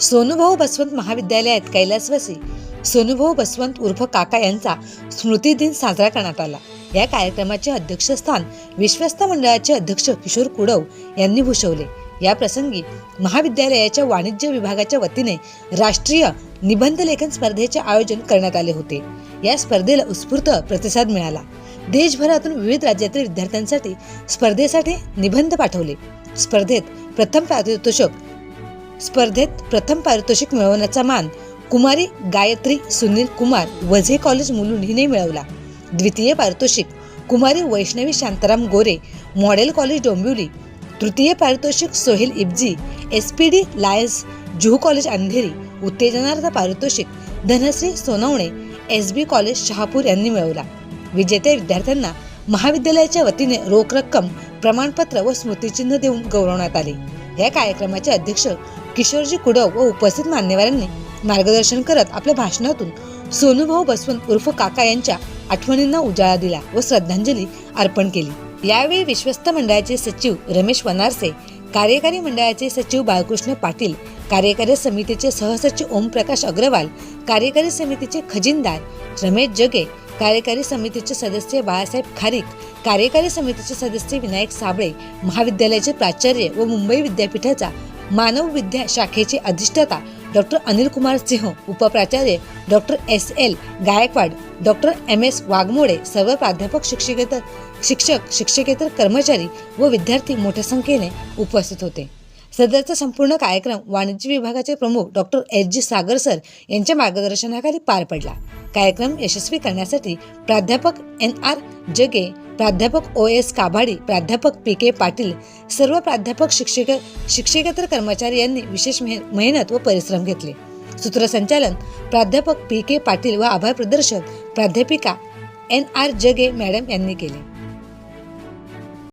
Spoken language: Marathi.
सोनूभाऊ बसवंत महाविद्यालयात कैलासवासी सोनूभाऊ बसवंत उर्फ काका यांचा स्मृती दिन साजरा करण्यात आला. या कार्यक्रमाचे अध्यक्षस्थान विश्वस्त मंडळाचे अध्यक्ष किशोर कुडव यांनी भूषवले. या प्रसंगी महाविद्यालयाच्या वाणिज्य विभागाच्या वतीने राष्ट्रीय निबंध लेखन स्पर्धेचे आयोजन करण्यात आले होते. या स्पर्धेला उत्स्फूर्त प्रतिसाद मिळाला. देशभरातून विविध राज्यातील विद्यार्थ्यांसाठी स्पर्धेसाठी निबंध पाठवले. स्पर्धेत प्रथम पारितोषिक स्पर्धेत प्रथम पारितोषिक मिळवण्याचा मान कुमारी गायत्री सुनील कुमार वझे कॉलेज मुलुंड हिने मिळवला. द्वितीय पारितोषिक कुमारी वैष्णवी शांताराम गोरे मॉडेल कॉलेज डोंबिवली. तृतीय पारितोषिक Sohel Ibji S P D Lions Juhu college Andheri उत्तेजनार्थ पारितोषिक Dhanashree Sonawane S B college Shahapur यांनी मिळवला. विजेत्या विद्यार्थ्यांना महाविद्यालयाच्या वतीने रोख रक्कम प्रमाणपत्र व स्मृतिचिन्ह देऊन गौरवण्यात आले. या कार्यक्रमाचे अध्यक्ष किशोरजी कुडव व उपस्थित मान्यवरांनी मार्गदर्शन करत आपल्या भाषणातून सोनूभाऊ बसवंत उर्फ काका यांच्या आठवणींना उजाळा दिला व श्रद्धांजली अर्पण केली. यावेळी विश्वस्त मंडळाचे सचिव रमेश वनारसे कार्यकारी मंडळाचे सचिव बाळकृष्ण पाटील कार्यकारी समितीचे सहसचिव ओमप्रकाश अग्रवाल कार्यकारी समितीचे खजिनदार रमेश जगे कार्यकारी समितीचे सदस्य बाळासाहेब खारीक कार्यकारी समितीचे सदस्य विनायक साबळे महाविद्यालयाचे प्राचार्य व मुंबई विद्यापीठाचा मानव विद्या शाखेचे अधिष्ठाता doctor Anil Kumar Singh उपप्राचार्य doctor S L Gaikwad doctor M S Waghmode सर्व प्राध्यापक शिक्षकेतर शिक्षक शिक्षकेतर कर्मचारी व विद्यार्थी मोठ्या संख्येने उपस्थित होते. सदरचा संपूर्ण कार्यक्रम वाणिज्य विभागाचे प्रमुख doctor S G Sagar sir यांच्या मार्गदर्शनाखाली पार पडला. कार्यक्रम यशस्वी करण्यासाठी प्राध्यापक एन आर जगे प्राध्यापक ओ एस काभाडी प्राध्यापक पी के पाटील सर्व प्राध्यापक शिक्षक शिक्षकेतर कर्मचारी यांनी विशेष मेहनत व परिश्रम घेतले. सूत्रसंचालन प्राध्यापक पी के पाटील व आभार प्रदर्शक प्राध्यापिका एन आर जगे मॅडम यांनी केले.